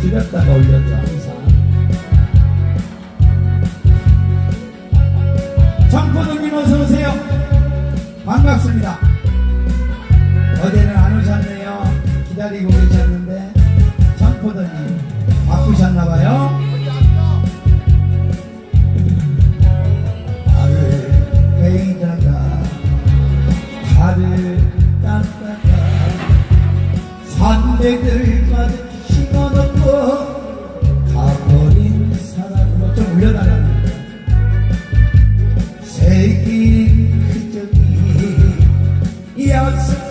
줄였다가 올려도 항상. 정포동님 어서 오세요. 반갑습니다. 어제는 안 오셨네요. 기다리고 계셨는데 정포동님 바쁘셨나봐요. 산대들 가득 거야 새긴 그정이 약속